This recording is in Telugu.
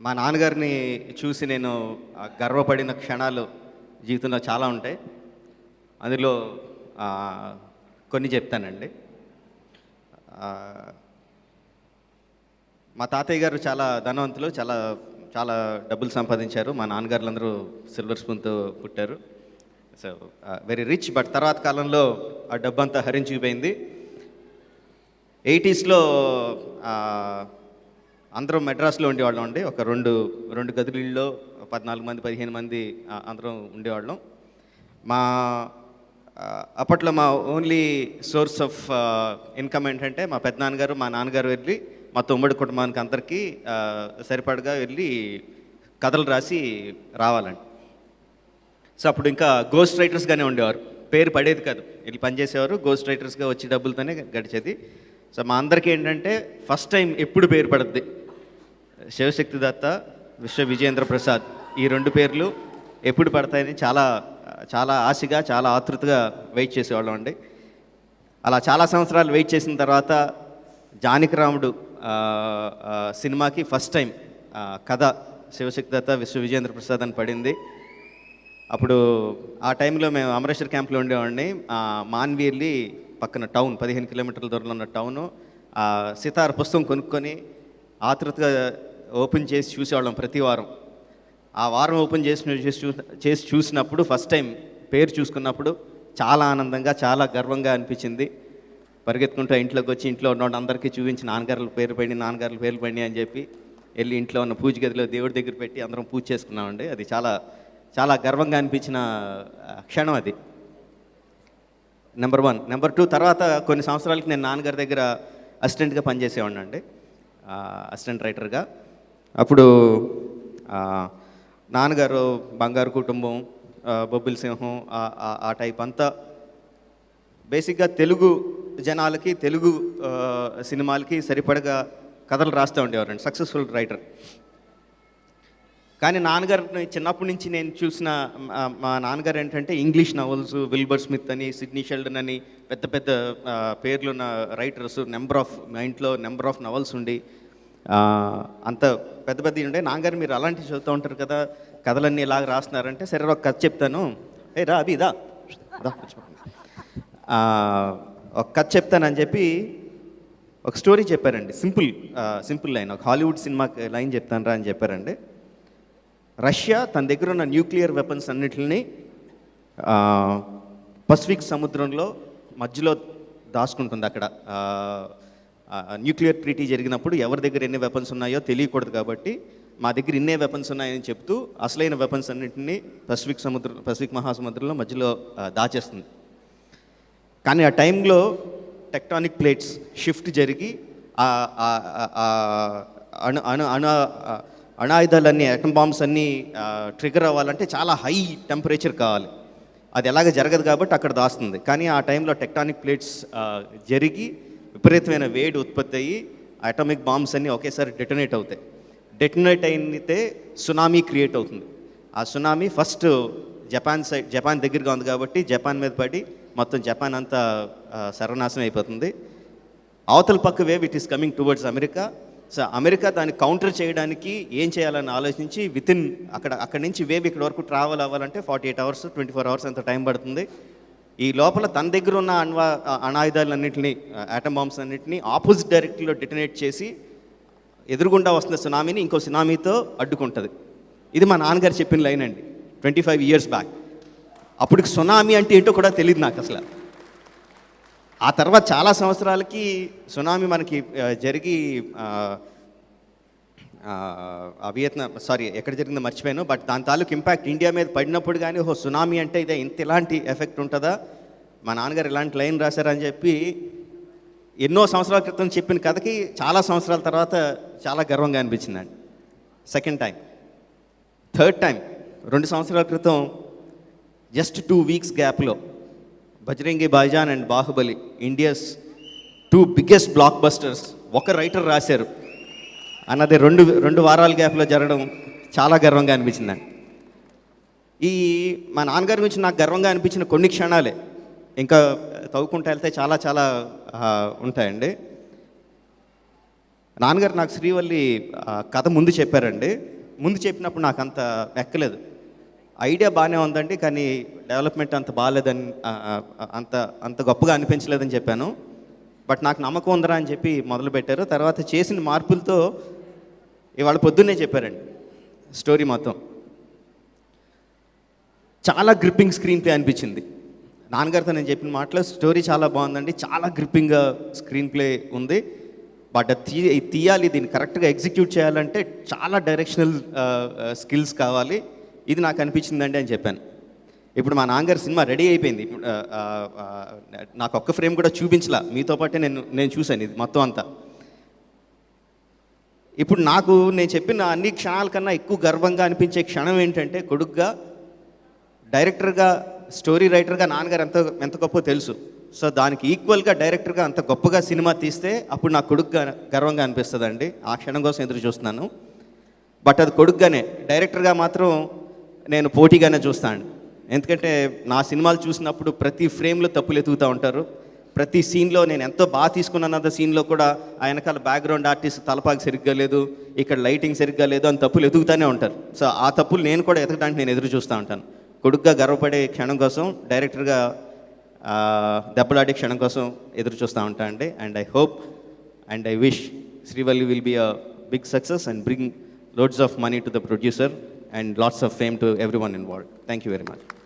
మా నాన్నగారిని చూసి నేను గర్వపడిన క్షణాలు జీవితంలో చాలా ఉంటాయి. అందులో కొన్ని చెప్తానండి. మా తాతయ్య గారు చాలా ధనవంతులు చాలా చాలా డబ్బులు సంపాదించారు. మా నాన్నగారులందరూ సిల్వర్ స్పూన్తో పుట్టారు. సో వెరీ రిచ్ బట్ తర్వాత కాలంలో ఆ డబ్బు అంతా హరించుకుపోయింది ఎయిటీస్లో అందరం మెడ్రాస్లో ఉండేవాళ్ళం అండి. ఒక రెండు రెండు గదులలో పద్నాలుగు మంది పదిహేను మంది అందరం ఉండేవాళ్ళం. మా అప్పట్లో మా ఓన్లీ సోర్స్ ఆఫ్ ఇన్కమ్ ఏంటంటే మా పెద్దనాన్నగారు మా నాన్నగారు వెళ్ళి మా తొమ్మిడి కుటుంబానికి అందరికీ సరిపడగా వెళ్ళి కథలు రాసి రావాలండి. సో అప్పుడు ఇంకా గోస్ట్ రైటర్స్గానే ఉండేవారు. పేరు పడేది కాదు. వీళ్ళు పనిచేసేవారు గోస్ట్ రైటర్స్గా వచ్చి డబ్బులతోనే గడిచేది. సో మా అందరికీ ఏంటంటే ఫస్ట్ టైం ఎప్పుడు పేరు పడుద్ది. శివశక్తి దత్త విశ్వ విజేంద్ర ప్రసాద్. ఈ రెండు పేర్లు ఎప్పుడు పడతాయని చాలా చాలా ఆశగా చాలా ఆతృతగా వెయిట్ చేసేవాళ్ళం అండి. అలా చాలా సంవత్సరాలు వెయిట్ చేసిన తర్వాత జానకిరాముడు సినిమాకి ఫస్ట్ టైం కథ శివశక్తి దత్త విశ్వ విజేంద్ర ప్రసాద్ అని పడింది. అప్పుడు ఆ టైంలో మేము అమరేశ్వర్ క్యాంప్లో ఉండేవాడిని. మాన్వీర్లి పక్కన టౌన్ పదిహేను కిలోమీటర్ల దూరంలో ఉన్న టౌను. సితార్ పుస్తకం కొనుక్కొని ఆతృతగా ఓపెన్ చేసి చూసేవాళ్ళం ప్రతి వారం. ఆ వారం ఓపెన్ చేసి చేసి చూ- చేసి చూసినప్పుడు ఫస్ట్ టైం పేరు చూసుకున్నప్పుడు చాలా ఆనందంగా చాలా గర్వంగా అనిపించింది. పరిగెత్తుకుంటూ ఇంట్లోకి వచ్చి ఇంట్లో ఉన్న అందరికీ చూపించి నాన్నగారుల పేరు పడి నాన్నగారుల పేరు పడి అని చెప్పి వెళ్ళి ఇంట్లో ఉన్న పూజ గదిలో దేవుడి దగ్గర పెట్టి అందరం పూజ చేసుకున్నామండి. అది చాలా చాలా గర్వంగా అనిపించిన క్షణం అది. నెంబర్ వన్ నెంబర్ టూ తర్వాత కొన్ని సంవత్సరాలకి నేను నాన్నగారి దగ్గర అసిస్టెంట్గా పనిచేసేవాడిని అండి అసిస్టెంట్ రైటర్గా అప్పుడు నాన్నగారు బంగారు కుటుంబం బొబ్బిల్ బొబ్బిలి సింహం ఆ- టైప్ అంతా బేసిక్గా తెలుగు జనాలకి తెలుగు సినిమాలకి సరిపడగా కథలు రాస్తూ ఉండేవారండి సక్సెస్ఫుల్ రైటర్. కానీ నాన్నగారిని చిన్నప్పటి నుంచి నేను చూసిన మా- నాన్నగారు ఏంటంటే ఇంగ్లీష్ నవల్స్ విల్బర్ స్మిత్ అని సిడ్నీ షెల్డన్ అని పెద్ద పెద్ద పేర్లున్న రైటర్స్ నెంబర్ ఆఫ్ మా ఇంట్లో నెంబర్ ఆఫ్ నవల్స్ ఉండి అంత పెద్ద పెద్ద ఉండే నాన్నగారు మీరు అలాంటివి చదువుతూ ఉంటారు కదా కథలన్నీ ఇలాగ రాస్తున్నారంటే సరే ఒక కథ చెప్తాను. ఏ రా అభి దా. ఒక కథ చెప్తానని చెప్పి ఒక స్టోరీ చెప్పారండి. Simple simple line. ఒక హాలీవుడ్ సినిమా లైన్ చెప్తాను రా అని చెప్పారండి. రష్యా తన దగ్గర ఉన్న న్యూక్లియర్ వెపన్స్ అన్నిటిని పసిఫిక్ సముద్రంలో మధ్యలో దాచుకుంటుంది అక్కడ. న్యూక్లియర్ ట్రీటీ జరిగినప్పుడు ఎవరి దగ్గర ఎన్ని వెపన్స్ ఉన్నాయో తెలియకూడదు కాబట్టి మా దగ్గర ఇన్నే వెపన్స్ ఉన్నాయని చెప్తూ అసలైన వెపన్స్ అన్నింటినీ పసిఫిక్ సముద్రం పసిఫిక్ మహాసముద్రంలో మధ్యలో దాచేస్తుంది. కానీ ఆ టైంలో టెక్టానిక్ ప్లేట్స్ షిఫ్ట్ జరిగి అణు అణు అణు అణాయుధాలన్నీ అటమ్ బాంబ్స్ అన్నీ ట్రిగర్ అవ్వాలంటే చాలా హై టెంపరేచర్ కావాలి. అది ఎలాగ జరగదు కాబట్టి అక్కడ దాస్తుంది. కానీ ఆ టైంలో టెక్టానిక్ ప్లేట్స్ జరిగి విపరీతమైన వేడి ఉత్పత్తి అయ్యి అటామిక్ బాంబ్స్ అన్నీ ఒకేసారి డెటనేట్ అవుతాయి. డెటనేట్ అయితే సునామీ క్రియేట్ అవుతుంది. ఆ tsunami first Japan side Japan దగ్గరగా ఉంది కాబట్టి జపాన్ మీద పడి మొత్తం జపాన్ అంతా సర్వనాశనం అయిపోతుంది. అవతల పక్క wave it is coming towards America so America దాన్ని కౌంటర్ చేయడానికి ఏం చేయాలని ఆలోచించి వితిన్ అక్కడ అక్కడి నుంచి వేవ్ ఇక్కడ వరకు ట్రావెల్ అవ్వాలంటే forty eight hours twenty four hours అంత టైం పడుతుంది. ఈ లోపల తన దగ్గర ఉన్న అణ్వా అణాయుధాలన్నింటినీ ఆటమ్ బాంబ్స్ అన్నింటినీ ఆపోజిట్ డైరెక్ట్లో డిటనేట్ చేసి ఎదురుగుండా వస్తున్న సునామీని ఇంకో సునామీతో అడ్డుకుంటుంది. ఇది మా నాన్నగారు చెప్పిన లైన్ అండి. ట్వంటీ ఫైవ్ ఇయర్స్ బ్యాక్ అప్పటికి సునామీ అంటే ఏంటో కూడా తెలియదు నాకు అసలు. ఆ తర్వాత చాలా సంవత్సరాలకి సునామీ మనకి జరిగి వియత్నాం సారీ ఎక్కడ జరిగిందో మర్చిపోయాను బట్ దాని తాలూకు ఇంపాక్ట్ ఇండియా మీద పడినప్పుడు కానీ ఓ సునామీ అంటే ఇదే ఇంత ఇలాంటి ఎఫెక్ట్ ఉంటుందా? మా నాన్నగారు ఇలాంటి లైన్ రాశారని చెప్పి ఎన్నో సంవత్సరాల క్రితం చెప్పిన కథకి చాలా సంవత్సరాల తర్వాత చాలా గర్వంగా అనిపించిందండి. సెకండ్ టైం థర్డ్ టైం రెండు సంవత్సరాల క్రితం జస్ట్ టూ వీక్స్ గ్యాప్లో Bajrangi Bhaijaan and Baahubali India's two biggest blockbusters ఒక రైటర్ రాశారు. అన్నది రెండు రెండు వారాల గ్యాప్లో జరగడం చాలా గర్వంగా అనిపించిందండి ఈ మా నాన్నగారి గురించి నాకు గర్వంగా అనిపించిన కొన్ని క్షణాలే. ఇంకా తవ్వుకుంటూ వెళ్తే చాలా చాలా ఉంటాయండి. నాన్నగారు నాకు శ్రీవల్లి కథ ముందు చెప్పారండి. ముందు చెప్పినప్పుడు నాకు అంత ఎక్కలేదు ఐడియా బాగానే ఉందండి కానీ డెవలప్మెంట్ అంత బాగాలేదని అంత అంత గొప్పగా అనిపించలేదని చెప్పాను. బట్ నాకు నమ్మకం ఉందరా అని చెప్పి మొదలుపెట్టారు. తర్వాత చేసిన మార్పులతో ఇవాళ పొద్దున్నే చెప్పారండి. స్టోరీ మొత్తం. చాలా గ్రిప్పింగ్ స్క్రీన్ ప్లే అనిపించింది. నాన్నగారితో నేను చెప్పిన మాటలో స్టోరీ చాలా బాగుందండి. చాలా గ్రిప్పింగ్గా స్క్రీన్ ప్లే ఉంది. బట్ అది తీ తీయాలి దీన్ని కరెక్ట్గా ఎగ్జిక్యూట్ చేయాలంటే చాలా డైరెక్షనల్ స్కిల్స్ కావాలి. ఇది నాకు అనిపించిందండి అని చెప్పాను. ఇప్పుడు మా నాన్నగారు సినిమా రెడీ అయిపోయింది. ఇప్పుడు, నాకు ఒక్క ఫ్రేమ్ కూడా చూపించలా. మీతో పాటే నేను నేను చూశాను ఇది మొత్తం అంతా. ఇప్పుడు నాకు నేను చెప్పిన అన్ని క్షణాల కన్నా ఎక్కువ గర్వంగా అనిపించే క్షణం ఏంటంటే కొడుగ్గా డైరెక్టర్గా స్టోరీ రైటర్గా నాన్నగారు ఎంత ఎంత గొప్ప తెలుసు. సో దానికి ఈక్వల్గా డైరెక్టర్గా అంత గొప్పగా సినిమా తీస్తే అప్పుడు నా కొడుకుగా గర్వంగా అనిపిస్తుందండి. ఆ క్షణం కోసం ఎదురు చూస్తున్నాను. బట్ అది కొడుకుగానే డైరెక్టర్గా మాత్రం నేను పోటీగానే చూస్తాను. ఎందుకంటే నా సినిమాలు చూసినప్పుడు ప్రతి ఫ్రేమ్లో తప్పులు ఎతుకుతూ ఉంటారు. ప్రతి సీన్లో నేను ఎంతో బాగా తీసుకున్నాను సీన్లో కూడా ఆ వెనకాల బ్యాక్గ్రౌండ్ ఆర్టిస్ట్ తలపాకి సరిగ్గా లేదు ఇక్కడ లైటింగ్ సరిగ్గా లేదు అని తప్పులు ఎదుగుతూనే ఉంటారు. సో ఆ తప్పులు నేను కూడా ఎదగడానికి నేను ఎదురు చూస్తూ ఉంటాను. కొడుగ్గా గర్వపడే క్షణం కోసం డైరెక్టర్గా దెబ్బలాడే క్షణం కోసం ఎదురు చూస్తూ ఉంటా అండి. And I hope and I wish Srivalli will be a big success and bring loads of money to the producer and lots of fame to everyone involve thank you very much